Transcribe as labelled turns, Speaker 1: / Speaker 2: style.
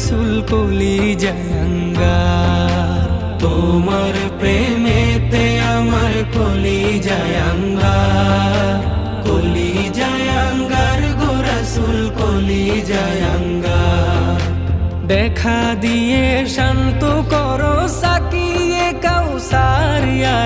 Speaker 1: গোরাসুল কলি জায়াঙ্গার। তোমার প্রেমেতে আমার কলি জায়াঙ্গার। কলি জায়াঙ্গার গোরাসুল কলি জায়াঙ্গার। দেখা দিয়ে শান্ত করো সাকিয়ে কাউসার ইয়া